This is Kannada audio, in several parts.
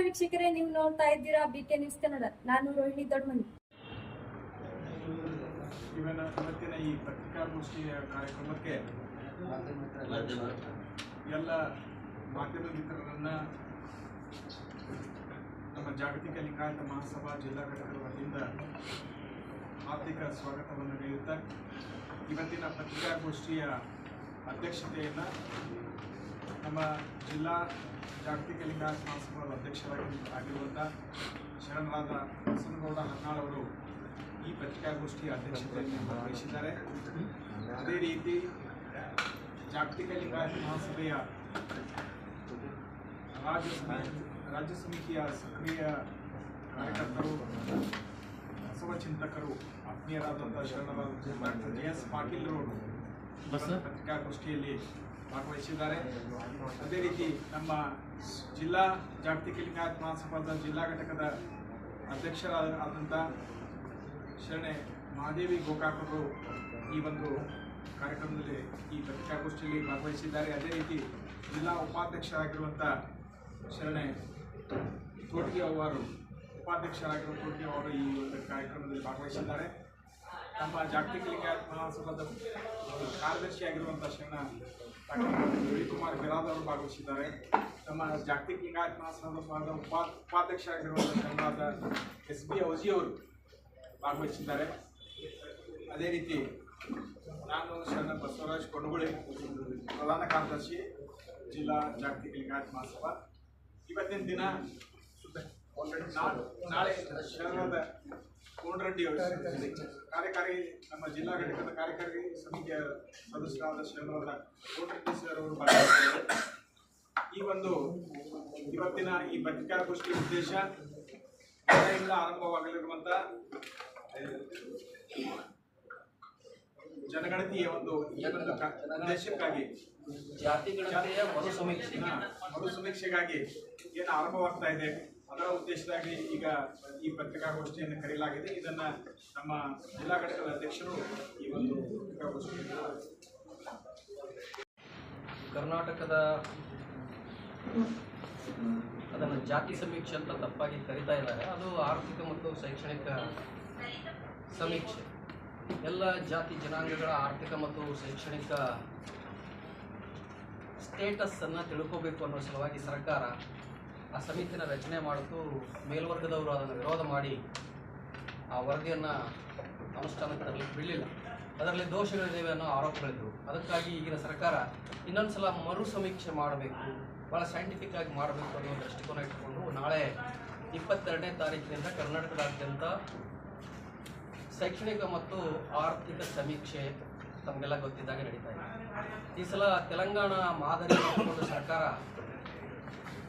ವೀಕ್ಷಕರೇ, ನೀವು ನೋಡ್ತಾ ಇದ್ದೀರಾ ಬಿ ಕೆ ನ್ಯೂಸ್ ಕನ್ನಡ ನಾನು ರೋಹಿಣಿ ದೊಡ್ಡಮನಿ ಇವತ್ತಿನ ಈ ಪತ್ರಿಕಾಗೋಷ್ಠಿಯ ಕಾರ್ಯಕ್ರಮಕ್ಕೆ ಎಲ್ಲ ಮಾಧ್ಯಮ ಮಿತ್ರರನ್ನ ನಮ್ಮ ಜಾಗತಿಕ ಲಿಂಗಾಯತ ಮಹಾಸಭಾ ಜಿಲ್ಲಾ ಘಟಕದ ವತಿಯಿಂದ ಆರ್ಥಿಕ ಸ್ವಾಗತವನ್ನು ನೀಡುತ್ತಾ ಇವತ್ತಿನ ಪತ್ರಿಕಾಗೋಷ್ಠಿಯ ಅಧ್ಯಕ್ಷತೆಯನ್ನು ನಮ್ಮ ಜಿಲ್ಲಾ ಜಾಗತಿಕ ಲಿಂಗಾಯತ ಮಹಾಸಭಾದ ಅಧ್ಯಕ್ಷರಾಗಿ ಆಗಿರುವಂಥ ಶರಣರಾದ ಬಸನಗೌಡ ಹರ್ನಾಳ್ ಅವರು ಈ ಪತ್ರಿಕಾಗೋಷ್ಠಿಯ ಅಧ್ಯಕ್ಷತೆಯನ್ನು ವಹಿಸಿದ್ದಾರೆ ಅದೇ ರೀತಿ ಜಾಗತಿಕ ಲಿಂಗಾಯತ ಮಹಾಸಭೆಯ ರಾಜ್ಯ ರಾಜ್ಯ ಸಮಿತಿಯ ಸಕ್ರಿಯ ಕಾರ್ಯಕರ್ತರು ಬಸವ ಚಿಂತಕರು ಆತ್ಮೀಯರಾದಂಥ ಶರಣರಾದ ಡಾಕ್ಟರ್ ಜೆ ಎಸ್ ಪಾಟೀಲ್ ಅವರು ಒಂದು ಪತ್ರಿಕಾಗೋಷ್ಠಿಯಲ್ಲಿ ಭಾಗವಹಿಸಿದ್ದಾರೆ. ಅದೇ ರೀತಿ ನಮ್ಮ ಜಿಲ್ಲಾ ಜಾಗತಿಕ ಲಿಂಗಾಯತ ಮಹಾಸಭಾದ ಜಿಲ್ಲಾ ಘಟಕದ ಅಧ್ಯಕ್ಷರಾದ ಆದಂಥ ಶರಣೆ ಮಹಾದೇವಿ ಗೋಕಾಕರು ಈ ಒಂದು ಕಾರ್ಯಕ್ರಮದಲ್ಲಿ ಈ ಪತ್ರಿಕಾಗೋಷ್ಠಿಯಲ್ಲಿ ಭಾಗವಹಿಸಿದ್ದಾರೆ. ಅದೇ ರೀತಿ ಜಿಲ್ಲಾ ಉಪಾಧ್ಯಕ್ಷರಾಗಿರುವಂಥ ಶರಣೆ ತೋಟಿಗೆ ಅವರು, ಉಪಾಧ್ಯಕ್ಷರಾಗಿರುವ ತೋಟಿಗೆ ಅವರು ಈ ಒಂದು ಕಾರ್ಯಕ್ರಮದಲ್ಲಿ ಭಾಗವಹಿಸಿದ್ದಾರೆ. ನಮ್ಮ ಜಾಗತಿಕ ಲಿಂಗಾಯತ ಮಹಾಸಭಾದ ಕಾರ್ಯದರ್ಶಿಯಾಗಿರುವಂಥ ಶರಣ ಬಿರಾದ್ ಅವರು ಭಾಗವಹಿಸಿದ್ದಾರೆ. ನಮ್ಮ ಜಾಗತಿಕ ಲಿಂಗಾಯತ ಮಹಾಸಭಾದ ಉಪಾ ಉಪಾಧ್ಯಕ್ಷರಾಗಿರುವಂಥ ಶರಣಾದ ಎಸ್ ಬಿ ಅವರು ಭಾಗವಹಿಸಿದ್ದಾರೆ. ಅದೇ ರೀತಿ ನಾನು ಶರಣ ಬಸವರಾಜ್ ಕೊಂಡಗುಳಿ ಪ್ರಧಾನ ಕಾರ್ಯದರ್ಶಿ, ಜಿಲ್ಲಾ ಜಾಗತಿಕ ಲಿಂಗಾಯತ ಮಹಾಸಭಾ. ಇವತ್ತಿನ ದಿನ, ನಾಳೆ ಶರಣರಾದ ಕೋನರೆಡ್ಡಿ ಅವರು ಕಾರ್ಯಕಾರಿ ನಮ್ಮ ಜಿಲ್ಲಾ ಘಟಕದ ಕಾರ್ಯಕಾರಿ ಸಮಿತಿಯ ಸದಸ್ಯರಾದ ಶರಣರಾದ ಕೋನರೆಡ್ಡಿ ಸರ್ ಅವರು. ಈ ಒಂದು ಇವತ್ತಿನ ಈ ಪತ್ರಿಕಾಗೋಷ್ಠಿ ಉದ್ದೇಶ ನಾಳೆಯಿಂದ ಆರಂಭವಾಗಲಿರುವಂತ ಜನಗಣತಿಯ ಒಂದು ಉದ್ದೇಶಕ್ಕಾಗಿ ಜಾತಿ ಗಣತಿಯ ಮರು ಸಮೀಕ್ಷೆ ಹಾ, ಮರು ಸಮೀಕ್ಷೆಗಾಗಿ ಏನು ಆರಂಭವಾಗ್ತಾ ಇದೆ ಅದರ ಉದ್ದೇಶವಾಗಿ ಈಗ ಈ ಪತ್ರಿಕಾಗೋಷ್ಠಿಯನ್ನು ಕರೆಯಲಾಗಿದೆ. ಇದನ್ನು ನಮ್ಮ ಜಿಲ್ಲಾ ಘಟಕದ ಅಧ್ಯಕ್ಷರು ಈ ಒಂದು ಪತ್ರಿಕಾಗೋಷ್ಠಿಯನ್ನು ಕರ್ನಾಟಕದ ಅದನ್ನು ಜಾತಿ ಸಮೀಕ್ಷೆ ಅಂತ ತಪ್ಪಾಗಿ ಕರಿತಾ ಇದ್ದಾರೆ ಅದು ಆರ್ಥಿಕ ಮತ್ತು ಶೈಕ್ಷಣಿಕ ಸಮೀಕ್ಷೆ. ಎಲ್ಲ ಜಾತಿ ಜನಾಂಗಗಳ ಆರ್ಥಿಕ ಮತ್ತು ಶೈಕ್ಷಣಿಕ ಸ್ಟೇಟಸ್ಸನ್ನು ತಿಳ್ಕೋಬೇಕು ಅನ್ನೋ ಸಲುವಾಗಿ ಸರ್ಕಾರ ಆ ಸಮಿತಿನ ರಚನೆ ಮಾಡಿತು ಮೇಲ್ವರ್ಗದವರು ಅದನ್ನು ವಿರೋಧ ಮಾಡಿ ಆ ವರದಿಯನ್ನು ಅನುಷ್ಠಾನಕ್ಕೆ ತರಲಿಕ್ಕೆ ಬಿಡಲಿಲ್ಲ. ಅದರಲ್ಲಿ ದೋಷಗಳಿದ್ದೇವೆ ಅನ್ನೋ ಆರೋಪಗಳಿದ್ದವು. ಅದಕ್ಕಾಗಿ ಈಗಿನ ಸರ್ಕಾರ ಇನ್ನೊಂದು ಸಲ ಮರು ಸಮೀಕ್ಷೆ ಮಾಡಬೇಕು ಭಾಳ ಸೈಂಟಿಫಿಕ್ ಆಗಿ ಮಾಡಬೇಕು ಅನ್ನೋ ದೃಷ್ಟಿಕೋನ ಇಟ್ಕೊಂಡು ನಾಳೆ ಇಪ್ಪತ್ತೆರಡನೇ ತಾರೀಕಿನಿಂದ ಕರ್ನಾಟಕದಾದ್ಯಂತ ಶೈಕ್ಷಣಿಕ ಮತ್ತು ಆರ್ಥಿಕ ಸಮೀಕ್ಷೆ ತಮಗೆಲ್ಲ ಗೊತ್ತಿದ್ದಾಗ ನಡೀತಾ ಇದೆ. ಈ ಸಲ ತೆಲಂಗಾಣ ಮಾದರಿ ಸರ್ಕಾರ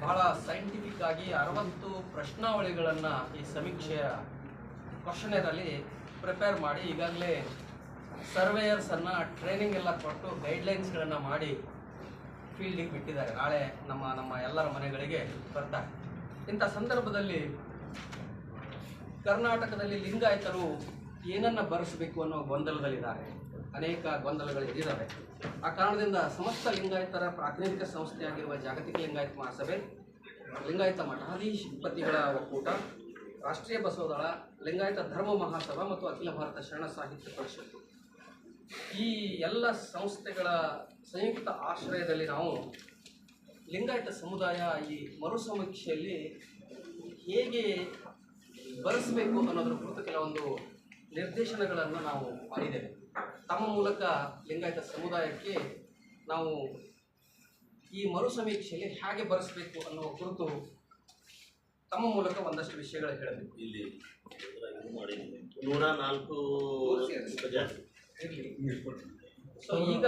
ಬಹಳ ಸೈಂಟಿಫಿಕ್ ಆಗಿ ಅರವತ್ತು ಪ್ರಶ್ನಾವಳಿಗಳನ್ನು ಈ ಸಮೀಕ್ಷೆಯ ಕ್ವಶನರಲ್ಲಿ ಪ್ರಿಪೇರ್ ಮಾಡಿ ಈಗಾಗಲೇ ಸರ್ವೇಯರ್ಸನ್ನು ಟ್ರೈನಿಂಗ್ ಎಲ್ಲ ಕೊಟ್ಟು ಗೈಡ್ಲೈನ್ಸ್ಗಳನ್ನು ಮಾಡಿ ಫೀಲ್ಡಿಗೆ ಬಿಟ್ಟಿದ್ದಾರೆ. ನಾಳೆ ನಮ್ಮ ನಮ್ಮ ಎಲ್ಲರ ಮನೆಗಳಿಗೆ ಬರ್ತಾರೆ ಇಂಥ ಸಂದರ್ಭದಲ್ಲಿ ಕರ್ನಾಟಕದಲ್ಲಿ ಲಿಂಗಾಯತರು ಏನನ್ನ ಬರೆಸಬೇಕು ಅನ್ನೋ ಗೊಂದಲದಲ್ಲಿದ್ದಾರೆ? ಅನೇಕ ಗೊಂದಲಗಳು ಆ ಕಾರಣದಿಂದ ಸಮಸ್ತ ಲಿಂಗಾಯತರ ಪ್ರಾತಿನಿಧಿಕ ಸಂಸ್ಥೆಯಾಗಿರುವ ಜಾಗತಿಕ ಲಿಂಗಾಯತ ಮಹಾಸಭೆ, ಲಿಂಗಾಯತ ಮಠಾಧೀಶಪತಿಗಳ ಒಕ್ಕೂಟ, ರಾಷ್ಟ್ರೀಯ ಬಸವದಳ, ಲಿಂಗಾಯತ ಧರ್ಮ ಮಹಾಸಭಾ ಮತ್ತು ಅಖಿಲ ಭಾರತ ಶರಣ ಸಾಹಿತ್ಯ ಪರಿಷತ್ತು. ಈ ಎಲ್ಲ ಸಂಸ್ಥೆಗಳ ಸಂಯುಕ್ತ ಆಶ್ರಯದಲ್ಲಿ ನಾವು ಲಿಂಗಾಯತ ಸಮುದಾಯ ಈ ಮರು ಸಮೀಕ್ಷೆಯಲ್ಲಿ ಹೇಗೆ ಬಳಸಬೇಕು ಅನ್ನೋದ್ರ ಕುರಿತು ಕೆಲವೊಂದು ನಿರ್ದೇಶನಗಳನ್ನು ನಾವು ಮಾಡಿದ್ದೇವೆ. ತಮ್ಮ ಮೂಲಕ ಲಿಂಗಾಯತ ಸಮುದಾಯಕ್ಕೆ ನಾವು ಈ ಮರು ಸಮೀಕ್ಷೆಯಲ್ಲಿ ಹೇಗೆ ಬರೆಸಬೇಕು ಅನ್ನೋ ಕುರಿತು ತಮ್ಮ ಮೂಲಕ ಒಂದಷ್ಟು ವಿಷಯಗಳು ಹೇಳಬೇಕು. ಇಲ್ಲಿ. ನೂರ ನಾಲ್ಕು ಸೊ ಈಗ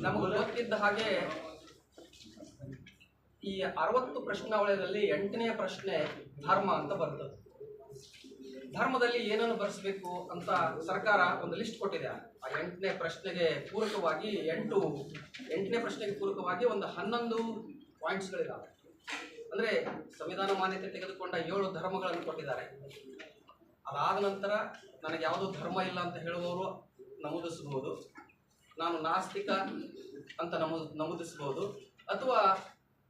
ನಮಗೆ ಗೊತ್ತಿದ್ದ ಹಾಗೆ ಈ ಅರವತ್ತು ಪ್ರಶ್ನಾವಳಿಯಲ್ಲಿ ಎಂಟನೇ ಪ್ರಶ್ನೆ ಧರ್ಮ ಅಂತ ಬರ್ತದೆ. ಧರ್ಮದಲ್ಲಿ ಏನನ್ನು ಬರೆಸಬೇಕು ಅಂತ ಸರ್ಕಾರ ಒಂದು ಲಿಸ್ಟ್ ಕೊಟ್ಟಿದೆ. ಆ ಎಂಟನೇ ಪ್ರಶ್ನೆಗೆ ಪೂರಕವಾಗಿ ಎಂಟು, ಎಂಟನೇ ಪ್ರಶ್ನೆಗೆ ಪೂರಕವಾಗಿ ಒಂದು ಹನ್ನೊಂದು ಪಾಯಿಂಟ್ಸ್ಗಳಿದ್ದಾವೆ ಅಂದರೆ ಸಂವಿಧಾನ ಮಾನ್ಯತೆ ತೆಗೆದುಕೊಂಡ ಏಳು ಧರ್ಮಗಳನ್ನು ಕೊಟ್ಟಿದ್ದಾರೆ. ಅದಾದ ನಂತರ ನನಗೆ ಯಾವುದೂ ಧರ್ಮ ಇಲ್ಲ ಅಂತ ಹೇಳುವವರು ನಮೂದಿಸಬಹುದು. ನಾನು ನಾಸ್ತಿಕ ಅಂತ ನಮೂ, ನಮೂದಿಸಬಹುದು. ಅಥವಾ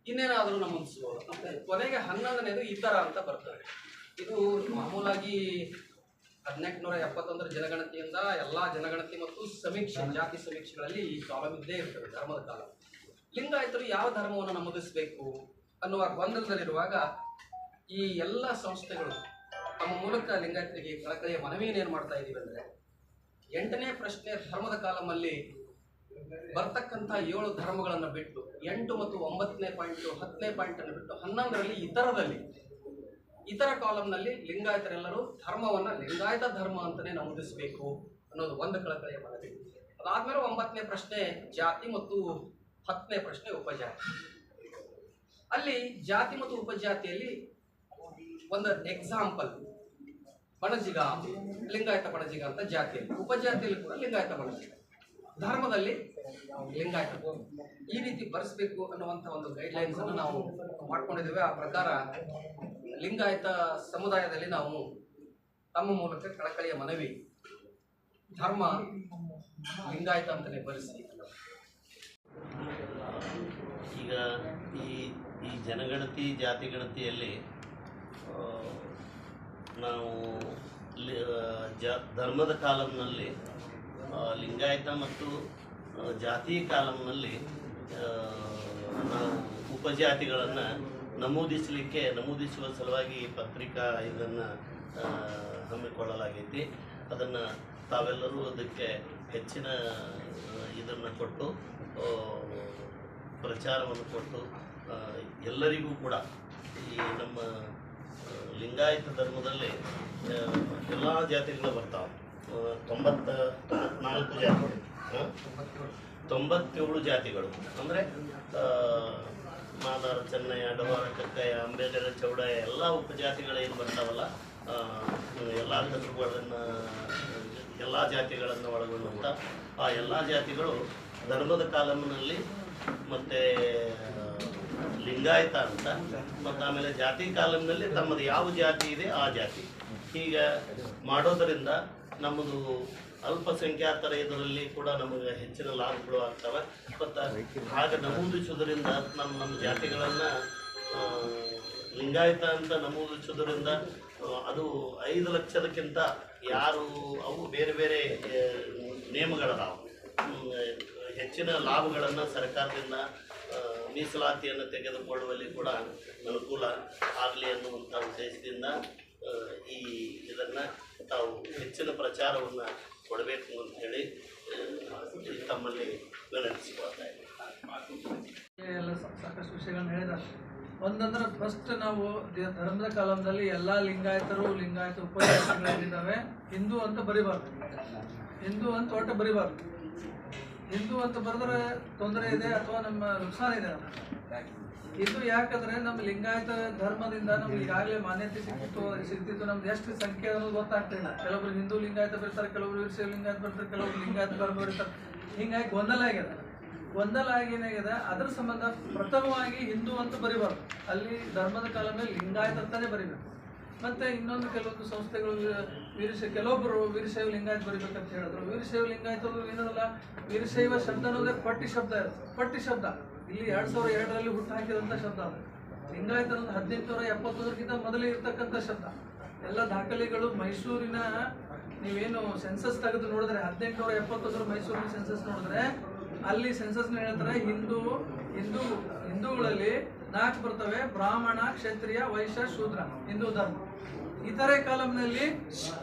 ಇನ್ನೇನಾದರೂ ನಮ್ಮ ಕೊನೆಗೆ ಹನ್ನೊಂದನೇದು ಥರ ಅಂತ ಬರ್ತದೆ. ಇದು ಮಾಮೂಲಾಗಿ ಹದಿನೆಂಟುನೂರ ಎಪ್ಪತ್ತೊಂದರ ಜನಗಣತಿಯಿಂದ ಎಲ್ಲ ಜನಗಣತಿ ಮತ್ತು ಸಮೀಕ್ಷೆ, ಜಾತಿ ಸಮೀಕ್ಷೆಗಳಲ್ಲಿ ಈ ಕಾಲಂ ಇದ್ದೇ ಇರ್ತದೆ ಧರ್ಮದ ಕಾಲ. ಲಿಂಗಾಯತರು ಯಾವ ಧರ್ಮವನ್ನು ನಮೂದಿಸಬೇಕು ಅನ್ನುವ ಗೊಂದಲದಲ್ಲಿರುವಾಗ ಈ ಎಲ್ಲ ಸಂಸ್ಥೆಗಳು ತಮ್ಮ ಮೂಲಕ ಲಿಂಗಾಯತರಿಗೆ ಕಳಕಳಿಯ ಮನವಿಯನ್ನು ಏನು ಮಾಡ್ತಾ ಇದ್ದೀವಿ ಅಂದರೆ ಎಂಟನೇ ಪ್ರಶ್ನೆ ಧರ್ಮದ ಕಾಲಮಲ್ಲಿ ಬರ್ತಕ್ಕಂಥ ಏಳು ಧರ್ಮಗಳನ್ನು ಬಿಟ್ಟು ಎಂಟು ಮತ್ತು ಒಂಬತ್ತನೇ ಪಾಯಿಂಟ್ ಹತ್ತನೇ ಪಾಯಿಂಟ್ ಅನ್ನು ಬಿಟ್ಟು ಹನ್ನೊಂದರಲ್ಲಿ ಇತರದಲ್ಲಿ ಇತರ ಕಾಲಂನಲ್ಲಿ ಲಿಂಗಾಯತರೆಲ್ಲರೂ ಧರ್ಮವನ್ನ ಲಿಂಗಾಯತ ಧರ್ಮ ಅಂತಾನೆ ನಮೂದಿಸಬೇಕು ಅನ್ನೋದು ಒಂದು ಕಳಕಳಿಯ ಮನವಿ. ಅದಾದ್ಮೇಲೆ ಒಂಬತ್ತನೇ ಪ್ರಶ್ನೆ ಜಾತಿ ಮತ್ತು ಹತ್ತನೇ ಪ್ರಶ್ನೆ ಉಪಜಾತಿ. ಅಲ್ಲಿ ಜಾತಿ ಮತ್ತು ಉಪಜಾತಿಯಲ್ಲಿ ಒಂದು ಎಕ್ಸಾಂಪಲ್ ಬಣಜಿಗ, ಲಿಂಗಾಯತ ಬಣಜಿಗ ಅಂತ ಜಾತಿಯಲ್ಲಿ. ಉಪಜಾತಿಯಲ್ಲಿ ಕೂಡ ಲಿಂಗಾಯತ ಬಣಜಿಗ. ಧರ್ಮದಲ್ಲಿ ಲಿಂಗಾಯತ ಈ ರೀತಿ ಬರೆಸಬೇಕು ಅನ್ನುವಂಥ ಒಂದು ಗೈಡ್ಲೈನ್ಸ್ ಅನ್ನು ನಾವು ಮಾಡ್ಕೊಂಡಿದ್ದೇವೆ. ಆ ಪ್ರಕಾರ ಲಿಂಗಾಯತ ಸಮುದಾಯದಲ್ಲಿ ನಾವು ತಮ್ಮ ಮೂಲಕ ಕಳಕಳಿಯ ಮನವಿ, ಧರ್ಮ, ಲಿಂಗಾಯತ ಅಂತಲೇ ಬರೆಸಿ. ಈಗ ಈ ಈ ಜನಗಣತಿ ಜಾತಿ ಗಣತಿಯಲ್ಲಿ ನಾವು ಧರ್ಮದ ಕಾಲಂನಲ್ಲಿ ಲಿಂಗಾಯತ ಮತ್ತು ಜಾತಿ ಕಾಲಂನಲ್ಲಿ ಉಪಜಾತಿಗಳನ್ನು ನಮೂದಿಸಲಿಕ್ಕೆ, ನಮೂದಿಸುವ ಸಲುವಾಗಿ ಈ ಪತ್ರಿಕಾ ಇದನ್ನು ಹಮ್ಮಿಕೊಳ್ಳಲಾಗೈತಿ. ಅದನ್ನು ತಾವೆಲ್ಲರೂ ಅದಕ್ಕೆ ಹೆಚ್ಚಿನ ಇದನ್ನು ಕೊಟ್ಟು ಪ್ರಚಾರವನ್ನು ಕೊಟ್ಟು ಎಲ್ಲರಿಗೂ ಕೂಡ ಈ ನಮ್ಮ ಲಿಂಗಾಯತ ಧರ್ಮದಲ್ಲಿ ಎಲ್ಲ ಜಾತಿಗಳು ಬರ್ತಾವೆ. ತೊಂಬತ್ತ ನಾಲ್ಕು ಜಾತಿಗಳು? ತೊಂಬತ್ತೇಳು ಜಾತಿಗಳು. ಅಂದರೆ ಮಾದಾರ, ಚೆನ್ನಯ್ಯ ಡವಾರ ಕಕ್ಕಯ್ಯ ಅಂಬೇಗರ ಚೌಡಯ್ಯ ಎಲ್ಲ ಉಪಜಾತಿಗಳೇನು ಬರ್ತಾವಲ್ಲ. ಎಲ್ಲ ಕಸರುಗಳನ್ನು ಎಲ್ಲ ಜಾತಿಗಳನ್ನು ಒಳಗೊಂಡಂಥ ಆ ಎಲ್ಲ ಜಾತಿಗಳು ಧರ್ಮದ ಕಾಲಮ್ನಲ್ಲಿ ಮತ್ತು ಲಿಂಗಾಯತ ಅಂತ, ಮತ್ತು ಆಮೇಲೆ ಜಾತಿ ಕಾಲಮ್ನಲ್ಲಿ ತಮ್ಮದು ಯಾವ ಜಾತಿ ಇದೆ ಆ ಜಾತಿ. ಹೀಗೆ ಮಾಡೋದರಿಂದ ನಮ್ಮದು ಅಲ್ಪಸಂಖ್ಯಾತರ ಇದರಲ್ಲಿ ಕೂಡ ನಮಗೆ ಹೆಚ್ಚಿನ ಲಾಭಗಳು ಆಗ್ತವೆ. ಮತ್ತು ಹಾಗೆ ನಮೂದಿಸುವುದರಿಂದ ನಮ್ಮ ನಮ್ಮ ಜಾತಿಗಳನ್ನು ಲಿಂಗಾಯತ ಅಂತ ನಮೂದಿಸುವುದರಿಂದ ಅದು ಐದು ಲಕ್ಷದಕ್ಕಿಂತ ಯಾರು ಅವು ಬೇರೆ ಬೇರೆ ನಿಯಮಗಳದಾವು. ಹೆಚ್ಚಿನ ಲಾಭಗಳನ್ನು ಸರ್ಕಾರದಿಂದ ಮೀಸಲಾತಿಯನ್ನು ತೆಗೆದುಕೊಳ್ಳುವಲ್ಲಿ ಕೂಡ ಅನುಕೂಲ ಆಗಲಿ ಅನ್ನುವಂಥ ಉದ್ದೇಶದಿಂದ ಈ ಇದನ್ನು ತಾವು ಹೆಚ್ಚಿನ ಪ್ರಚಾರವನ್ನು ಕೊಡಬೇಕು ಅಂತ ಹೇಳಿ ತಮ್ಮಲ್ಲಿ ವಿನಂತಿಸಿಕೊಳ್ತಾ ಎಲ್ಲ ಸಾಕಷ್ಟು ವಿಷಯಗಳನ್ನು ಹೇಳಿದ ಒಂದಂದ್ರೆ ಫಸ್ಟ್ ನಾವು ಧರ್ಮದ ಕಾಲಂದಲ್ಲಿ ಎಲ್ಲ ಲಿಂಗಾಯತರು, ಲಿಂಗಾಯತ ಉಪಜಾತಿಗಳಿದ್ದಾವೆ ಹಿಂದೂ ಅಂತ ಬರಿಬಾರ್ದು. ಹಿಂದೂ ಅಂತ ಒಟ್ಟು ಬರಿಬಾರ್ದು. ಹಿಂದೂ ಅಂತ ಬರೆದ್ರೆ ತೊಂದರೆ ಇದೆ ಅಥವಾ ನಮ್ಮ ನುಕ್ಸಾನ ಇದೆ. ಇದು ಯಾಕಂದ್ರೆ ನಮ್ಮ ಲಿಂಗಾಯತ ಧರ್ಮದಿಂದ ನಮ್ಗೆ ಈಗಾಗಲೇ ಮಾನ್ಯತೆ ಸಿಕ್ಕಿತ್ತು ಸಿಕ್ತಿತ್ತು ನಮ್ದು ಎಷ್ಟು ಸಂಖ್ಯೆ ಅನ್ನೋದು ಗೊತ್ತಾಗ್ತಿಲ್ಲ ಕೆಲವೊಬ್ರು ಹಿಂದೂ ಲಿಂಗಾಯತ ಬರ್ತಾರೆ, ಕೆಲವರು ಶಿವ ಲಿಂಗಾಯತ ಬರ್ತಾರೆ ಕೆಲವೊಬ್ರು ಲಿಂಗಾಯತ ಧರ್ಮ ಇರ್ತಾರೆ. ಹಿಂಗಾಗಿ ಗೊಂದಲ ಆಗ್ಯದ ಗೊಂದಲ ಆಗಿ ಏನಾಗಿದೆ ಅದ್ರ ಸಂಬಂಧ ಪ್ರಥಮವಾಗಿ ಹಿಂದೂ ಅಂತ ಬರಿಬಾರ್ದು. ಅಲ್ಲಿ ಧರ್ಮದ ಕಾಲ ಮೇಲೆ ಲಿಂಗಾಯತ ಅಂತಾನೆ ಬರಿಬೇಕು. ಮತ್ತೆ ಇನ್ನೊಂದು ಕೆಲವೊಂದು ಸಂಸ್ಥೆಗಳು ವೀರಶ ಕೆಲವೊಬ್ಬರು ವೀರಶೈವ ಲಿಂಗಾಯತ್ ಬರಿಬೇಕಂತ ಹೇಳಿದ್ರು. ವೀರಶೈವ ಲಿಂಗಾಯತ ಏನಲ್ಲ, ವೀರಶೈವ ಶಬ್ದ ಅನ್ನೋದೇ ಪಟ್ಟಿ ಶಬ್ದ. ಪಟ್ಟಿ ಶಬ್ದ. ಇಲ್ಲಿ ಎರಡು ಸಾವಿರ ಎರಡರಲ್ಲಿ ಹುಟ್ಟು ಹಾಕಿದಂತ ಶಬ್ದ ಅದು. ಲಿಂಗಾಯತ್ ಅನ್ನೋದು ಹದಿನೆಂಟುನೂರ ಎಪ್ಪತ್ತೊಂದಕ್ಕಿಂತ ಮೊದಲೇ ಇರ್ತಕ್ಕಂಥ ಶಬ್ದ. ಎಲ್ಲ ದಾಖಲೆಗಳು ಮೈಸೂರಿನ, ನೀವೇನು ಸೆನ್ಸಸ್ ತೆಗೆದು ನೋಡಿದ್ರೆ ಹದಿನೆಂಟುನೂರ ಎಪ್ಪತ್ತೊಂದರ ಮೈಸೂರಿನ ಸೆನ್ಸಸ್ ನೋಡಿದ್ರೆ, ಅಲ್ಲಿ ಸೆನ್ಸಸ್ ಹೇಳ್ತಾರೆ ಹಿಂದೂ ಹಿಂದೂ, ಹಿಂದೂಗಳಲ್ಲಿ ನಾಲ್ಕು ಬರ್ತವೆ ಬ್ರಾಹ್ಮಣ, ಕ್ಷತ್ರಿಯ, ವೈಶ್ಯ, ಶೂದ್ರ, ಹಿಂದೂ ಧರ್ಮ. ಇತರೆ ಕಾಲಂನಲ್ಲಿ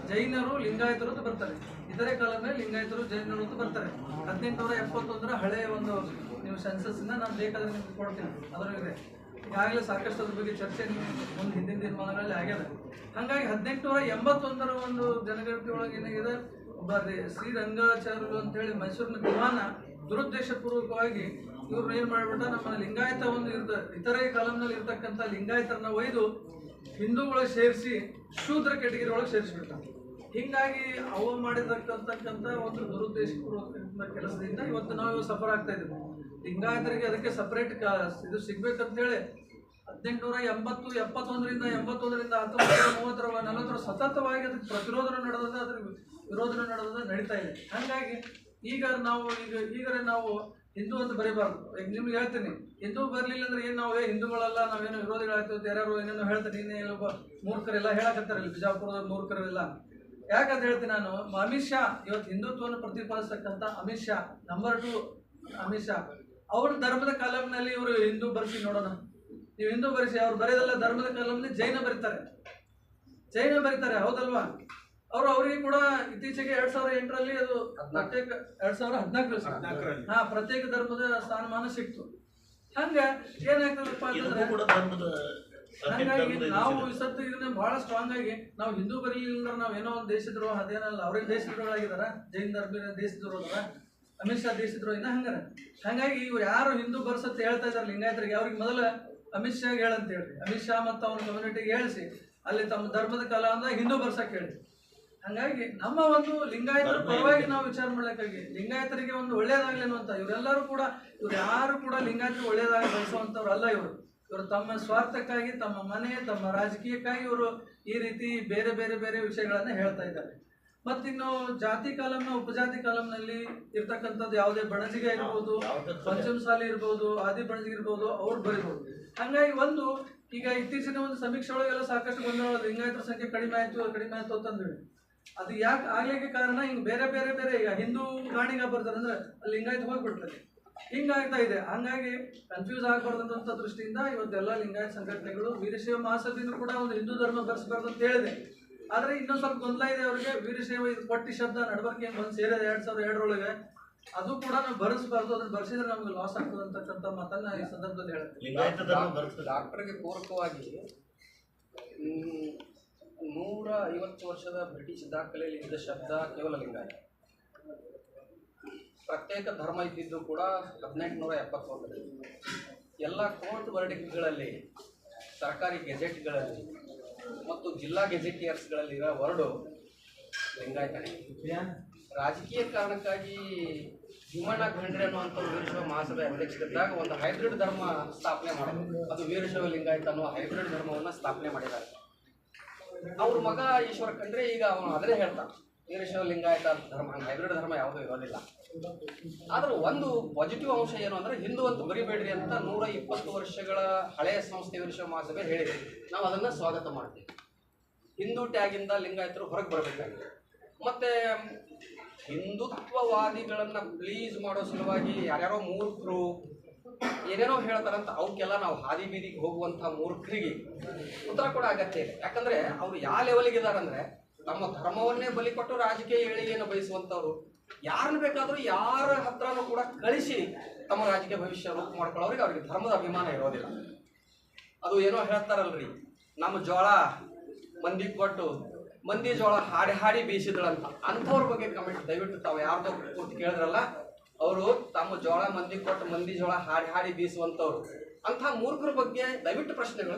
ಜೈನರು ಲಿಂಗಾಯತರು ಅಂತ ಬರ್ತಾರೆ. ಇತರೆ ಕಾಲಂನಲ್ಲಿ ಲಿಂಗಾಯತರು ಜೈನರು ಅಂತ ಬರ್ತಾರೆ. ಹದಿನೆಂಟುನೂರ ಎಪ್ಪತ್ತೊಂದರ ಹಳೆಯ ಒಂದು ನೀವು ಸೆನ್ಸಸ್ ಇಂದ ನಾನು ಬೇಕಾದ್ರೆ ನಿಮ್ಗೆ ಕೊಡ್ತೀನಿ. ಇದೆ ಈಗಾಗಲೇ ಸಾಕಷ್ಟು ಅದ್ರ ಬಗ್ಗೆ ಚರ್ಚೆ ಒಂದು ಹಿಂದಿನ ದಿನಮಾನಗಳಲ್ಲಿ ಆಗ್ಯದ. ಹಾಗಾಗಿ ಹದಿನೆಂಟುನೂರ ಎಂಬತ್ತೊಂದರ ಒಂದು ಜನಗಣತಿ ಒಳಗೆ ಏನಾಗಿದೆ? ಒಬ್ಬ ಶ್ರೀರಂಗಾಚಾರ್ಯರು ಶ್ರೀ ರಂಗಾಚಾರ್ಯರು ಅಂತ ಹೇಳಿ ಮೈಸೂರಿನ ದಿವಾನ ದುರುದ್ದೇಶಪೂರ್ವಕವಾಗಿ ಇವ್ರು ಏನ್ ಮಾಡ್ಬಿಟ್ಟ ನಮ್ಮ ಲಿಂಗಾಯತ ಒಂದು ಇರ್ತ ಇತರೆ ಕಾಲಂನಲ್ಲಿ ಇರ್ತಕ್ಕಂಥ ಲಿಂಗಾಯತರನ್ನ ಒಯ್ದು ಹಿಂದೂಗಳಿಗೆ ಸೇರಿಸಿ ಶೂದ್ರ ಕೆಟಗಿರಿ ಒಳಗೆ ಸೇರಿಸ್ಬಿಟ್ಟ ಹಿಂಗಾಗಿ ಅವ ಮಾಡಿರ್ತಕ್ಕಂತಕ್ಕಂಥ ಒಂದು ದುರುದ್ದೇಶಪೂರ್ವಕ ಕೆಲಸದಿಂದ ಇವತ್ತು ನಾವು ಸಫರ್ ಆಗ್ತಾ ಇದ್ದೀವಿ ಲಿಂಗಾಯತರಿಗೆ ಅದಕ್ಕೆ ಸಪರೇಟ್ ಇದು ಸಿಗ್ಬೇಕಂತ ಹೇಳಿ ಹದಿನೆಂಟುನೂರ ಎಂಬತ್ತು, ಎಪ್ಪತ್ತೊಂದರಿಂದ ಎಂಬತ್ತೊಂದರಿಂದ ಹತ್ತೊಂಬತ್ತು ಮೂವತ್ತರ ನಲವತ್ತರ ಸತತವಾಗಿ ಅದಕ್ಕೆ ಪ್ರತಿರೋಧ ನಡೆದದ ಅದ್ರ ವಿರೋಧನ ನಡೆದದ ನಡೀತಾ ಇದೆ. ಹಾಗಾಗಿ ಈಗ ನಾವು ಈಗ ಈಗ ನಾವು ಹಿಂದೂ ಅಂತ ಬರೀಬಾರ್ದು. ನಿಮ್ಗೆ ಹೇಳ್ತೀನಿ, ಹಿಂದೂ ಬರಲಿಲ್ಲ ಅಂದ್ರೆ ಏನು ನಾವು ಹಿಂದೂಗಳಲ್ಲ, ನಾವೇನು ವಿರೋಧಿಗಳಾಗ್ತೀವಿ ಅಂತ ಯಾರು ಏನೇನೋ ಹೇಳ್ತಾರೆ, ಇನ್ನೇ ಒಬ್ಬ ಮೂರ್ಖರೆಲ್ಲ ಹೇಳಕತ್ತಾರೆ ಇಲ್ಲಿ ಬಿಜಾಪುರದ ಮೂರ್ಖರೆಲ್ಲ. ಯಾಕಂತ ಹೇಳ್ತೀನಿ ನಾನು ಅಮಿತ್ ಶಾ, ಇವತ್ತು ಹಿಂದುತ್ವವನ್ನು ಪ್ರತಿಪಾದಿಸ್ತಕ್ಕಂಥ ಅಮಿತ್ ಶಾ ನಂಬರ್ ಟು ಅಮಿತ್ ಶಾ, ಅವ್ರ ಧರ್ಮದ ಕಾಲಂನಲ್ಲಿ ಇವರು ಹಿಂದೂ ಬರ್ಸಿ ನೋಡೋಣ. ನೀವು ಹಿಂದೂ ಬರೆಸಿ, ಅವ್ರು ಬರೆಯೋದಲ್ಲ ಧರ್ಮದ ಕಾಲಂನಲ್ಲಿ ಜೈನ ಬರೀತಾರೆ. ಜೈನ ಬರೀತಾರೆ, ಹೌದಲ್ವಾ? ಅವರು ಅವರಿಗೆ ಕೂಡ ಇತ್ತೀಚೆಗೆ ಎರಡ್ ಸಾವಿರದ ಎಂಟರಲ್ಲಿ ಅದು ಪ್ರತ್ಯೇಕ ಎರಡ್ ಸಾವಿರದ ಹದಿನಾಲ್ಕರಲ್ಲಿ ಹಾ ಪ್ರತ್ಯೇಕ ಧರ್ಮದ ಸ್ಥಾನಮಾನ ಸಿಕ್ತು. ಹಂಗ ಏನಾಗ್ತದಪ್ಪ ಹಂಗಾಗಿ ನಾವು. ಸತ್ತು ಇದನ್ನ ಬಹಳ ಸ್ಟ್ರಾಂಗ್ ಆಗಿ ನಾವು ಹಿಂದೂ ಬರಲಿಲ್ಲ ಅಂದ್ರೆ ನಾವು ಏನೋ ಒಂದು ದೇಶದ್ರೋಹ ಅದೇನಲ್ಲ ಅವ್ರಿಗೆ ದೇಶದ್ರೋಹಿದಾರ ಜೈನ್ ಧರ್ಮ ದೇಶದ್ರೋಹ ಅದಾರ ಅಮಿತ್ ಶಾ ದೇಶದ್ರೋಹ ಇನ್ನ ಹಂಗಾರ ಹಂಗಾಗಿ ಇವ್ರು ಯಾರು ಹಿಂದೂ ಬರ್ಸತ್ ಹೇಳ್ತಾ ಇದಾರೆ ಲಿಂಗಾಯತರಿಗೆ ಅವ್ರಿಗೆ ಮೊದಲ ಅಮಿತ್ ಶಾಗ್ ಹೇಳಂತ ಹೇಳ್ರಿ. ಅಮಿತ್ ಶಾ ಮತ್ತು ಅವ್ರ ಕಮ್ಯುನಿಟಿಗೆ ಹೇಳಿಸಿ ಅಲ್ಲಿ ತಮ್ಮ ಧರ್ಮದ ಕಲಾ ಹಿಂದೂ ಬರ್ಸಕ್ ಹೇಳಿ. ಹಂಗಾಗಿ ನಮ್ಮ ಒಂದು ಲಿಂಗಾಯತರ ಪರವಾಗಿ ನಾವು ವಿಚಾರ ಮಾಡ್ಲಿಕ್ಕಾಗಿ ಲಿಂಗಾಯತರಿಗೆ ಒಂದು ಒಳ್ಳೇದಾಗ್ಲಿ ಅನ್ನುವಂತ ಇವರೆಲ್ಲರೂ ಕೂಡ ಇವ್ರು ಯಾರು ಕೂಡ ಲಿಂಗಾಯತರು ಒಳ್ಳೇದಾಗಿ ಬಯಸುವಂತವ್ರು ಅಲ್ಲ ಇವರು. ಇವರು ತಮ್ಮ ಸ್ವಾರ್ಥಕ್ಕಾಗಿ ತಮ್ಮ ಮನೆ ತಮ್ಮ ರಾಜಕೀಯಕ್ಕಾಗಿ ಇವರು ಈ ರೀತಿ ಬೇರೆ ಬೇರೆ ಬೇರೆ ವಿಷಯಗಳನ್ನ ಹೇಳ್ತಾ ಇದ್ದಾರೆ. ಮತ್ತಿನ್ನು ಜಾತಿ ಕಾಲಂನ ಉಪಜಾತಿ ಕಾಲಂನಲ್ಲಿ ಇರ್ತಕ್ಕಂಥದ್ದು ಯಾವುದೇ ಬಣಜಿಗೆ ಇರ್ಬೋದು ಪಂಚಮಸಾಲಿ ಇರ್ಬೋದು ಆದಿ ಬಣಜಿಗೆ ಇರ್ಬೋದು ಅವ್ರು ಬರಿಬೋದು. ಹಂಗಾಗಿ ಒಂದು ಈಗ ಇತ್ತೀಚಿನ ಒಂದು ಸಮೀಕ್ಷೆ ಒಳಗೆಲ್ಲ ಸಾಕಷ್ಟು ಗೊಂದಲ ಲಿಂಗಾಯತರ ಸಂಖ್ಯೆ ಕಡಿಮೆ ಆಯ್ತು ಕಡಿಮೆ ಆಯ್ತು ಅಂತಂದೇಳಿ ಅದು ಯಾಕೆ ಆಗ್ಲಿಕ್ಕೆ ಕಾರಣ ಹಿಂಗ್ ಬೇರೆ ಬೇರೆ ಬೇರೆ ಈಗ ಹಿಂದೂ ಗಾಣಿಗ ಬರ್ತಾರೆ ಅಂದ್ರೆ ಅಲ್ಲಿ ಲಿಂಗಾಯತ್ ಹೋಗ್ಬಿಡ್ತಾರೆ ಹಿಂಗಾಗ್ತಾ ಇದೆ. ಹಂಗಾಗಿ ಕನ್ಫ್ಯೂಸ್ ಆಗ್ಬಾರ್ದಂತ ಅಂತ ದೃಷ್ಟಿಯಿಂದ ಇವತ್ತೆಲ್ಲ ಲಿಂಗಾಯತ್ ಸಂಘಟನೆಗಳು ವೀರಶೈವ ಮಾಸದಿಂದ ಕೂಡ ಒಂದು ಹಿಂದೂ ಧರ್ಮ ಬರ್ಸ್ಬಾರ್ದು ಅಂತ ಹೇಳಿದೆ. ಆದ್ರೆ ಇನ್ನೊಂದ್ ಸ್ವಲ್ಪ ಗೊಂದಲ ಇದೆ ಅವರಿಗೆ. ವೀರಶೈವ ಇದು ಕೊಟ್ಟಿ ಶಬ್ದ ನಡವರ್ಕೆ ಬಂದ್ ಸೇರಿದೆ ಎರಡ್ ಸಾವಿರದ ಎರಡರೊಳಗೆ ಅದು ಕೂಡ ನಾವು ಬರೆಸಬಾರ್ದು. ಅದನ್ನ ಬರ್ಸಿದ್ರೆ ನಮ್ಗೆ ಲಾಸ್ ಆಗ್ತದೆ ಅಂತಕ್ಕಂಥ ಮಾತನ್ನ ಈ ಸಂದರ್ಭದಲ್ಲಿ ಹೇಳ್ತೀನಿ ಡಾಕ್ಟರ್ಗೆ ಪೂರಕವಾಗಿ ನೂರ ಐವತ್ತು ವರ್ಷದ ಬ್ರಿಟಿಷ್ ದಾಖಲೆಯಲ್ಲಿ ಇದ್ದ ಶಬ್ದ ಕೇವಲ ಲಿಂಗಾಯತ. ಪ್ರತ್ಯೇಕ ಧರ್ಮ ಇದ್ದಿದ್ದು ಕೂಡ ಹದಿನೆಂಟುನೂರ ಎಪ್ಪತ್ತೊಂದರಲ್ಲಿ. ಎಲ್ಲ ಕೋರ್ಟ್ ವರ್ಡಿಕ್ಗಳಲ್ಲಿ ಸರ್ಕಾರಿ ಗೆಜೆಟ್ಗಳಲ್ಲಿ ಮತ್ತು ಜಿಲ್ಲಾ ಗೆಜೆಟಿಯರ್ಸ್ಗಳಲ್ಲಿ ಇರೋ ವರ್ಡು ಲಿಂಗಾಯತನ. ರಾಜಕೀಯ ಕಾರಣಕ್ಕಾಗಿ ಭೀಮಣ್ಣ ಖಂಡ್ರೆ ಅನ್ನುವಂಥ ವೀರಶೈವ ಮಹಾಸಭೆ ಅಧ್ಯಕ್ಷರಿದ್ದಾಗ ಒಂದು ಹೈಬ್ರಿಡ್ ಧರ್ಮ ಸ್ಥಾಪನೆ ಮಾಡೋದು ಅದು ವೀರಶೈವ ಲಿಂಗಾಯತ ಅನ್ನೋ ಹೈಬ್ರಿಡ್ ಧರ್ಮವನ್ನು ಸ್ಥಾಪನೆ ಮಾಡಿದ್ದಾರೆ. ಅವ್ರ ಮಗ ಈಶ್ವರ ಕಂಡ್ರೆ ಈಗ ಅವನು ಅದನ್ನೇ ಹೇಳ್ತಾನೆ. ವೀರಶೈವ ಲಿಂಗಾಯತ ಧರ್ಮ, ಹೈಬ್ರಿಡ್ ಧರ್ಮ ಯಾವುದು ಇರೋದಿಲ್ಲ. ಆದ್ರೆ ಒಂದು ಪಾಸಿಟಿವ್ ಅಂಶ ಏನು ಅಂದ್ರೆ ಹಿಂದೂ ಅಂತ ಬರಿಬೇಡ್ರಿ ಅಂತ ನೂರ ಇಪ್ಪತ್ತು ವರ್ಷಗಳ ಹಳೆಯ ಸಂಸ್ಥೆ ವೀರಶೈವ ಮಹಾಸಭೆ ಹೇಳಿದೆ. ನಾವು ಅದನ್ನ ಸ್ವಾಗತ ಮಾಡ್ತೀವಿ. ಹಿಂದೂ ಟ್ಯಾಗಿಂದ ಲಿಂಗಾಯತರು ಹೊರಗೆ ಬರಬೇಕಾಗಿದೆ. ಮತ್ತೆ ಹಿಂದುತ್ವವಾದಿಗಳನ್ನ ಪ್ಲೀಸ್ ಮಾಡೋ ಸಲುವಾಗಿ ಯಾರ್ಯಾರೋ ಮೂರ್ಖರು ಏನೇನೋ ಹೇಳ್ತಾರಂತ ಅವಕ್ಕೆಲ್ಲ ನಾವು ಹಾದಿ ಬೀದಿಗೆ ಹೋಗುವಂಥ ಮೂರ್ಖರಿಗೆ ಉತ್ತರ ಕೂಡ ಅಗತ್ಯ ಇದೆ ಯಾಕಂದ್ರೆ ಅವ್ರು ಯಾವ ಲೆವೆಲ್ಗೆ ಇದಾರಂದ್ರೆ ತಮ್ಮ ಧರ್ಮವನ್ನೇ ಬಲಿ ಕೊಟ್ಟು ರಾಜಕೀಯ ಏಳಿಗೆಯನ್ನು ಬಯಸುವಂಥವ್ರು ಯಾರನ್ನ ಬೇಕಾದರೂ ಯಾರ ಹತ್ರನೂ ಕೂಡ ಕಳಿಸಿ ತಮ್ಮ ರಾಜಕೀಯ ಭವಿಷ್ಯ ರೂಪು ಮಾಡ್ಕೊಳ್ಳೋರಿಗೆ ಅವ್ರಿಗೆ ಧರ್ಮದ ಅಭಿಮಾನ ಇರೋದಿಲ್ಲ. ಅದು ಏನೋ ಹೇಳ್ತಾರಲ್ರಿ, ನಮ್ಮ ಜೋಳ ಮಂದಿ ಕೊಟ್ಟು, ಮಂದಿ ಜೋಳ ಹಾಡಿ ಹಾಡಿ ಬೀಸಿದ್ಳಂತ. ಅಂಥವ್ರ ಬಗ್ಗೆ ಕಮೆಂಟ್ ದಯವಿಟ್ಟು ತಾವು ಯಾರ್ದೋ ಕೂತು ಕೇಳಿದ್ರಲ್ಲ ಅವರು ತಮ್ಮ ಜೋಳ ಮಂದಿ ಕೊಟ್ಟು ಮಂದಿ ಜೋಳ ಹಾಡಿ ಹಾಡಿ ಬೀಸುವಂಥವ್ರು. ಅಂಥ ಮೂರ್ಖರ ಬಗ್ಗೆ ದಯವಿಟ್ಟು ಪ್ರಶ್ನೆಗಳು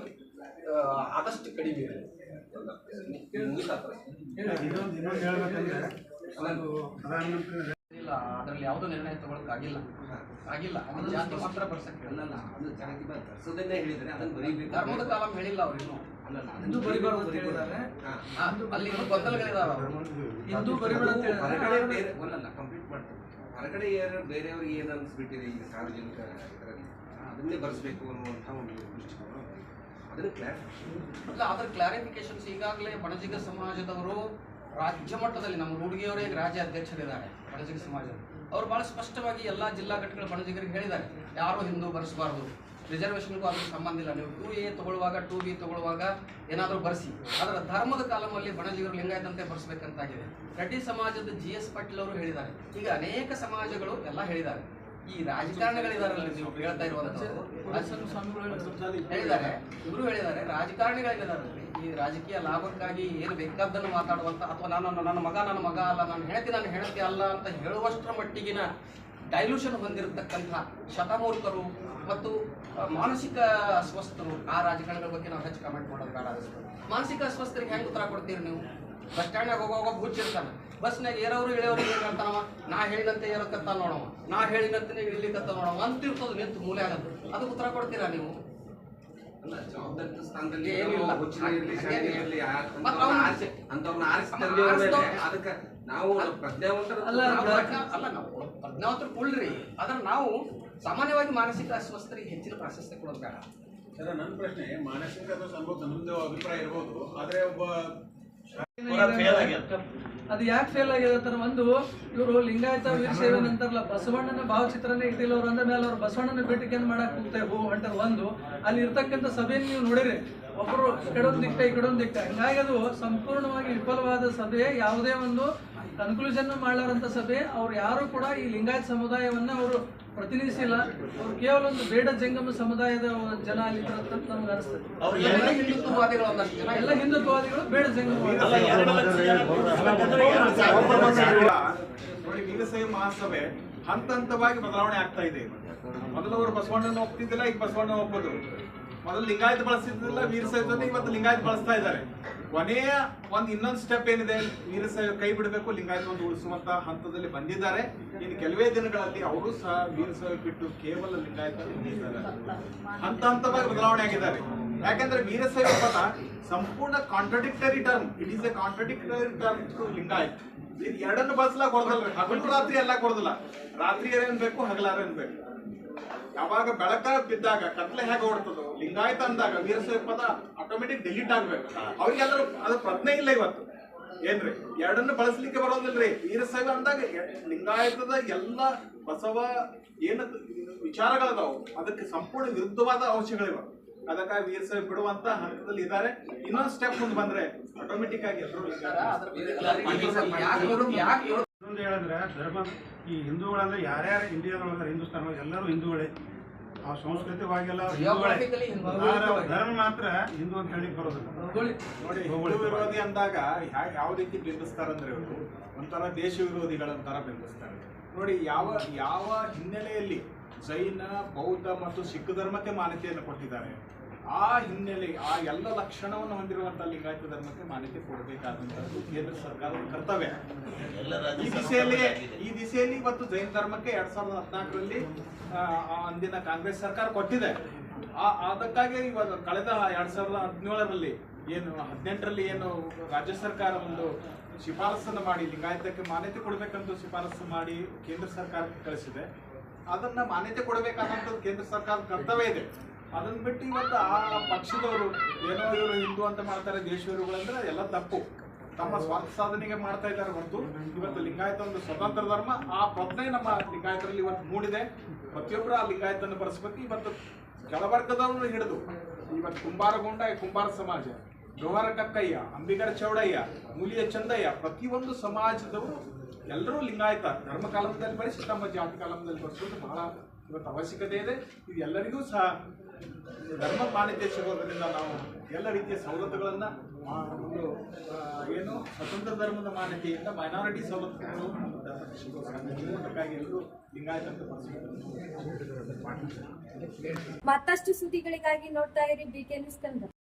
ಆದಷ್ಟು ಕಡಿಮೆ ಪ್ರಧಾನಮಂತ್ರಿ ಇಲ್ಲ ಅದರಲ್ಲಿ ಯಾವುದೋ ನಿರ್ಣಯ ತಗೊಳಕ್ಕಾಗಿಲ್ಲ ಆಗಿಲ್ಲ. ಜಾತಿ ಮಾತ್ರ ಬರ್ಸಕ್ಕೆ ಅಲ್ಲಲ್ಲ ಅದು ಜಾತಿ ಬರ್ಸೋದನ್ನೇ ಹೇಳಿದ್ರೆ ಅದನ್ನ ಬರೀಬೇಕು. ಧರ್ಮದ ಕಾಲಂ ಹೇಳಿಲ್ಲ ಅವ್ರು ಇನ್ನೂ. ಅಲ್ಲಲ್ಲ ಹಿಂದೂ ಬರಿಬಾರ್ದು ಅಂತ ಹೇಳಿದ್ದಾರೆ. ಅಲ್ಲಿ ಇನ್ನೂ ಗೊಂದಲಗಳಿದಾವೆ ಅವರು. ಹಿಂದೂ ಬರಿಬಾರ್ದು ಅಂತ ಹೊರಗಡೆ ಹೇಳಿದ್ದಾರೆ. ಹೊರಗಡೆ ಯಾರು ಬೇರೆಯವ್ರಿಗೆ ಏನು ಅನಿಸ್ಬಿಟ್ಟಿದೆ ಈಗ ಸಾರ್ವಜನಿಕ ಇದರಲ್ಲಿ? ಅದನ್ನೇ ಬರೆಸ್ಬೇಕು ಅನ್ನುವಂಥ ಒಂದು ದೃಷ್ಟಿಕೋನ ಅದನ್ನು ಕ್ಲಾರಿಫಿಕೇಶನ್ ಅದರ ಕ್ಲಾರಿಫಿಕೇಶನ್ಸ್ ಈಗಾಗಲೇ ಬಣಜಿಗ ಸಮಾಜದವರು ರಾಜ್ಯ ಮಟ್ಟದಲ್ಲಿ, ನಮ್ಮ ಹುಡುಗಿಯವರೇ ರಾಜ್ಯ ಅಧ್ಯಕ್ಷರಿದ್ದಾರೆ ಬಣಜಿಗ ಸಮಾಜದ ಅವರು ಬಹಳ ಸ್ಪಷ್ಟವಾಗಿ ಎಲ್ಲ ಜಿಲ್ಲಾ ಘಟಕಗಳ ಬಣಜಿಗರಿಗೆ ಹೇಳಿದ್ದಾರೆ. ಯಾರು ಹಿಂದೂ, ಬರೆಸಬಾರ್ದು. ರಿಸರ್ವೇಷನ್ಗೂ ಅದಕ್ಕೆ ಸಂಬಂಧ ಇಲ್ಲ. ನೀವು ಟೂ ಎ ತಗೊಳ್ಳುವಾಗ ಟೂ ಬಿ ತಗೊಳ್ಳುವಾಗ ಏನಾದರೂ ಬರೆಸಿ. ಅದರ ಧರ್ಮದ ಕಾಲಮಲ್ಲಿ ಬಣಜಿಗರು ಲಿಂಗಾಯತಂತೆ ಬರೆಸಬೇಕಂತಾಗಿದೆ. ರೆಡ್ಡಿ ಸಮಾಜದ ಜಿ ಎಸ್ ಪಾಟೀಲ್ ಅವರು ಹೇಳಿದ್ದಾರೆ. ಈಗ ಅನೇಕ ಸಮಾಜಗಳು ಎಲ್ಲ ಹೇಳಿದ್ದಾರೆ. ಈ ರಾಜಕಾರಣಿಗಳಿದಾರಲ್ಲ, ನೀವು ಹೇಳ್ತಾ ಹೇಳಿದ್ರು. ಹೇಳಿದ್ದಾರೆ. ಇವರು ಹೇಳಿದ್ದಾರೆ ರಾಜಕಾರಣಿಗಳಿದ್ದಾರೆ ಈ ರಾಜಕೀಯ ಲಾಭಕ್ಕಾಗಿ ಏನು ಬೇಕಾದ್ದನ್ನು ಮಾತಾಡುವಂತ ಅಥವಾ ನಾನು ನನ್ನ ಮಗ ನನ್ನ ಮಗ ಅಲ್ಲ, ನಾನು ಹೇಳ್ತಿ ನಾನು ಹೇಳ್ತಿ ಅಲ್ಲ ಅಂತ ಹೇಳುವಷ್ಟರ ಮಟ್ಟಿಗಿನ ಡೈಲ್ಯೂಷನ್ ಹೊಂದಿರತಕ್ಕಂತಹ ಶತಮೂರ್ಖರು ಮತ್ತು ಮಾನಸಿಕ ಅಸ್ವಸ್ಥರು ಆ ರಾಜಕಾರಣಿಗಳ ಬಗ್ಗೆ ನಾವು ಹೆಚ್ಚು ಕಮೆಂಟ್ ಮಾಡೋದು ಬೇಡ ಮಾನಸಿಕ ಅಸ್ವಸ್ಥರಿಗೆ ಹೆಂಗೆ ಉತ್ತರ ಕೊಡ್ತೀರಿ ನೀವು? ಬಸ್ ಸ್ಟ್ಯಾಂಡ್ನಾಗ ಹೋಗೋವಾಗ ಗುಚ್ಚಿರ್ತಾನೆ ಬಸ್ನಾಗ ಏರೋರು ಇಳಿಯೋರು ಏನು ಹೇಳ್ತಾನವ? ನಾ ಹೇಳಿದಂತೆ ಏರಕತ್ತ ನೋಡವ. ನಾ ಹೇಳಿದಂತೆ ಇಳಿಲಿಕತ್ತ ನೋಡವ. ಅಂತಿರ್ತದ ನಿಂತು ಮೂಲೆ ಆಗದು. ಅದಕ್ಕೆ ಉತ್ತರ ಕೊಡ್ತೀರಾ ನೀವು? ಮತ್ತೆ ಆರಿಸಿ- ಆರಿಸ್ದವ್ರು- ಅದಕ್ಕೆ ನಾವು ಪ್ರಜ್ಞಾವಂತರ ಅಲ್ಲ, ಅಲ್ಲ ನಾವು ಪ್ರಜ್ಞಾವಂತರು ಕೊಡ್ರಿ. ಆದ್ರೆ ನಾವು ಸಾಮಾನ್ಯವಾಗಿ ಮಾನಸಿಕ ಅಸ್ವಸ್ಥರಿಗೆ ಹೆಚ್ಚಿನ ಪ್ರಾಶಸ್ತ್ಯ ಕೊಡೋದು ಬೇಡ. ಸರ್ ನನ್ನ ಪ್ರಶ್ನೆ ಮಾನಸಿಕ ಅಥವಾ ಸ್ವಲ್ಪ ನಮ್ಮದು ಅಭಿಪ್ರಾಯ ಇರ್ಬೋದು. ಆದ್ರೆ ಒಬ್ಬ. ಅದು ಯಾಕೆ ಫೇಲ್ ಆಗಿದೆ ಅಂತಾರೆ ಒಂದು ಇವರು ಲಿಂಗಾಯತ ವೀರಶೈವನ್ ಅಂತಾರಲ್ಲ ಬಸವಣ್ಣನ ಭಾವಚಿತ್ರನೇ ಇಟ್ಟಿಲ್ಲ ಅವ್ರು ಅಂದ ಮೇಲೆ ಅವ್ರು ಬಸವಣ್ಣನ ಬೇಟಿಕೆಯನ್ನು ಮಾಡಕ್ ಹೋಗ್ತೇವೆ ಹೋ ಅಂತಾರೆ ಒಂದು. ಅಲ್ಲಿ ಇರ್ತಕ್ಕಂಥ ಸಭೆಯನ್ನು ನೀವು ನೋಡಿರಿ. ಒಬ್ಬರು ಈ ಕಡೆ ಒಂದು ದಿಕ್ಕ ಈ ಕಡೆ ಒಂದು ದಿಕ್ಕ ಹಿಂಗಾಗಿ ಅದು ಸಂಪೂರ್ಣವಾಗಿ ವಿಫಲವಾದ ಸಭೆ ಯಾವುದೇ ಒಂದು ಕನ್ಕ್ಲೂಷನ್ ಮಾಡಲಾರಂತ ಸಭೆ ಅವ್ರು ಯಾರು ಕೂಡ ಈ ಲಿಂಗಾಯತ್ ಸಮುದಾಯವನ್ನ ಅವರು ಪ್ರತಿನಿಧಿಸಿಲ್ಲ. ಅವ್ರು ಕೇವಲ ಒಂದು ಬೇಡ ಜಂಗಮ ಸಮುದಾಯದ ಜನ ಅಲ್ಲಿ ನಮ್ಗೆ ಅನಿಸ್ತದೆ. ಎಲ್ಲ ಹಿಂದುತ್ವವಾದಿಗಳು ಬೇಡ ಜಂಗಮ ಮಹಾಸಭೆ ಹಂತ ಹಂತವಾಗಿ ಬದಲಾವಣೆ ಆಗ್ತಾ ಇದೆ. ಮೊದಲು ಅವರು ಬಸವಣ್ಣನ ಒಪ್ತಿದ್ದಿಲ್ಲ ಈಗ ಬಸವಣ್ಣ ಒಪ್ಪೋದು. ಮೊದಲು ಲಿಂಗಾಯತ್ ಬಳಸ್ತಿದ್ದಿಲ್ಲ ವೀರಶೈವ ಜೊತೆ ಇವತ್ತು ಲಿಂಗಾಯತ್ ಬಳಸ್ತಾ ಇದ್ದಾರೆ. ಕೊನೆಯ ಒಂದು ಇನ್ನೊಂದು ಸ್ಟೆಪ್ ಏನಿದೆ ವೀರಸ ಕೈ ಬಿಡಬೇಕು ಲಿಂಗಾಯತ ಒಂದು ಉಳಿಸುವಂತ ಹಂತದಲ್ಲಿ ಬಂದಿದ್ದಾರೆ. ಇನ್ನು ಕೆಲವೇ ದಿನಗಳಲ್ಲಿ ಅವರು ಸಹ ವೀರಶೈವ ಬಿಟ್ಟು ಕೇವಲ ಲಿಂಗಾಯತ ಹಂತ ಹಂತವಾಗಿ ಬದಲಾವಣೆ ಆಗಿದ್ದಾರೆ. ಯಾಕಂದ್ರೆ ವೀರಶೈವ ಪದ ಸಂಪೂರ್ಣ contradictory term it is a contradictory term to Lingayat. ಇದು ಎರಡನ್ನು ಬಸ್ಲ ಕೊಡದಲ್ರಿ ಹಗಲು ರಾತ್ರಿ ಎಲ್ಲ ಕೊಡೋದಿಲ್ಲ. ರಾತ್ರಿ ಏನೇನ್ ಬೇಕು, ಹಗಲಾರೇನ್ ಬೇಕು. ಯಾವಾಗ ಬೆಳಕ ಬಿದ್ದಾಗ, ಕತ್ಲೆ ಹೇಗೆ ಓಡ್ತದೋ ಲಿಂಗಾಯತ ಅಂದಾಗ ವೀರಶೈವ ಪದ ಆಟೋಮೆಟಿಕ್ ಡಿಲೀಟ್ ಆಗ್ಬೇಕು. ಅವ್ರಿಗೆಲ್ಲರೂ ಅದು ಪ್ರಜ್ಞೆ ಇಲ್ಲ ಇವತ್ತು. ಏನ್ರಿ? ಎರಡನ್ನು ಬಳಸ್ಲಿಕ್ಕೆ ಬರೋದಿಲ್ರಿ. ವೀರಶೈವ ಅಂದಾಗ ಲಿಂಗಾಯತದ ಎಲ್ಲ ಬಸವ ಏನ ವಿಚಾರಗಳದಾವು. ಅದಕ್ಕೆ ಸಂಪೂರ್ಣ ವಿರುದ್ಧವಾದ ಅಂಶಗಳಿವೆ ಅದಕ್ಕಾಗಿ ವೀರಶೈವ ಬಿಡುವಂತ ಹಂತದಲ್ಲಿ ಇದ್ದಾರೆ. ಇನ್ನೊಂದು ಸ್ಟೆಪ್ ಮುಂದೆ ಬಂದ್ರೆ ಆಟೋಮೆಟಿಕ್ ಆಗಿ ಎಲ್ಲರೂ ಇನ್ನೊಂದು ಹೇಳಿದ್ರೆ ಧರ್ಮ ಈ ಹಿಂದೂಗಳಂದ್ರೆ ಯಾರ್ಯಾರು ಇಂಡಿಯಾದೊಳಗೆ ಹಿಂದೂಸ್ತಾನ ಎಲ್ಲರೂ ಹಿಂದೂಗಳೇ. ಆ ಸಂಸ್ಕೃತಿವಾಗೆಲ್ಲ ಧರ್ಮ ಮಾತ್ರ ಹಿಂದೂ ಅಂತ ಹೇಳಿ ಬರೋದಿಲ್ಲ. ನೋಡಿ ಹಿಂದೂ ವಿರೋಧಿ ಅಂದಾಗ ಯಾವ ರೀತಿ ಬಿಂಬಿಸ್ತಾರಂದ್ರೆ ಇವರು? ಒಂಥರ ದೇಶ ವಿರೋಧಿಗಳಂತರ ಬಿಂಬಿಸ್ತಾರೆ. ನೋಡಿ ಯಾವ ಯಾವ ಹಿನ್ನೆಲೆಯಲ್ಲಿ ಜೈನ ಬೌದ್ಧ ಮತ್ತು ಸಿಖ್ ಧರ್ಮಕ್ಕೆ ಮಾನ್ಯತೆಯನ್ನು ಕೊಟ್ಟಿದ್ದಾರೆ ಆ ಹಿನ್ನೆಲೆ ಆ ಎಲ್ಲ ಲಕ್ಷಣವನ್ನು ಹೊಂದಿರುವಂತಹ ಲಿಂಗಾಯತ ಧರ್ಮಕ್ಕೆ ಮಾನ್ಯತೆ ಕೊಡಬೇಕಾದಂತದ್ದು ಕೇಂದ್ರ ಸರ್ಕಾರದ ಕರ್ತವ್ಯ. ಎಲ್ಲ ಈ ದಿಸೆಯಲ್ಲಿ ಈ ದಿಸೆಯಲ್ಲಿ ಇವತ್ತು ಜೈನ ಧರ್ಮಕ್ಕೆ ಎರಡ್ ಸಾವಿರದ ಹದಿನಾಲ್ಕರಲ್ಲಿ ಅಂದಿನ ಕಾಂಗ್ರೆಸ್ ಸರ್ಕಾರ ಕೊಟ್ಟಿದೆ. ಅದಕ್ಕಾಗಿ ಇವಾಗ ಕಳೆದ ಎರಡ್ ಸಾವಿರದ ಹದಿನೇಳರಲ್ಲಿ ಏನು, ಹದಿನೆಂಟರಲ್ಲಿ ಏನು ರಾಜ್ಯ ಸರ್ಕಾರ ಒಂದು ಶಿಫಾರಸನ್ನು ಮಾಡಿ, ಲಿಂಗಾಯತಕ್ಕೆ ಮಾನ್ಯತೆ ಕೊಡಬೇಕಂತ ಶಿಫಾರಸು ಮಾಡಿ ಕೇಂದ್ರ ಸರ್ಕಾರಕ್ಕೆ ಕಳಿಸಿದೆ. ಅದನ್ನ ಮಾನ್ಯತೆ ಕೊಡಬೇಕಾದಂಥದ್ದು ಕೇಂದ್ರ ಸರ್ಕಾರದ ಕರ್ತವ್ಯ ಇದೆ. ಅದನ್ನ ಬಿಟ್ಟು ಇವತ್ತು ಆ ಪಕ್ಷದವರು ಏನೋ ಇವರು ಹಿಂದೂ ಅಂತ ಮಾಡ್ತಾರೆ ದೇಶವರುಗಳಂದ್ರೆ ಎಲ್ಲ ತಪ್ಪು. ತಮ್ಮ ಸ್ವಾರ್ಥ ಸಾಧನೆಗೆ ಮಾಡ್ತಾ ಇದ್ದಾರೆ ಹೊರತು. ಇವತ್ತು ಲಿಂಗಾಯತ ಒಂದು ಸ್ವತಂತ್ರ ಧರ್ಮ. ಆ ಪ್ರಜ್ಞೆ ನಮ್ಮ ಲಿಂಗಾಯತರಲ್ಲಿ ಇವತ್ತು ಮೂಡಿದೆ. ಪ್ರತಿಯೊಬ್ಬರು ಆ ಲಿಂಗಾಯತನ್ನು ಬರೆಸ್ಬೇಕು ಇವತ್ತು ಕೆಳವರ್ಗದವರು ಹಿಡಿದು ಇವತ್ತು ಕುಂಬಾರಗೊಂಡ ಕುಂಬಾರ ಸಮಾಜ, ಜೋಹರ ಕಕ್ಕಯ್ಯ, ಅಂಬಿಗರ ಚೌಡಯ್ಯ, ಮೂಲಿಯ ಚಂದಯ್ಯ, ಪ್ರತಿಯೊಂದು ಸಮಾಜದವರು ಎಲ್ಲರೂ ಲಿಂಗಾಯತ ಧರ್ಮ ಕಾಲಮದಲ್ಲಿ ಬರೆಸಿ ತಮ್ಮ ಜಾತಿ ಕಾಲಮದಲ್ಲಿ ಬರೆಸೋದು ಬಹಳ ಇವತ್ತು ಅವಶ್ಯಕತೆ ಇದೆ. ಇದು ಎಲ್ಲರಿಗೂ ಸಹ ಧರ್ಮ ಸಿಗೋದ್ರಿಂದ ನಾವು ಎಲ್ಲ ರೀತಿಯ ಸವಲತ್ತುಗಳನ್ನು ಒಂದು ಏನು ಸ್ವತಂತ್ರ ಧರ್ಮದ ಮಾನ್ಯತೆಯಿಂದ ಮೈನಾರಿಟಿ ಸವಲತ್ತುಗಳು. ಮತ್ತಷ್ಟು ಸುದ್ದಿಗಳಿಗಾಗಿ ನೋಡ್ತಾ ಇರಿ ಬಿ ಕೆ ಕನ್ನಡ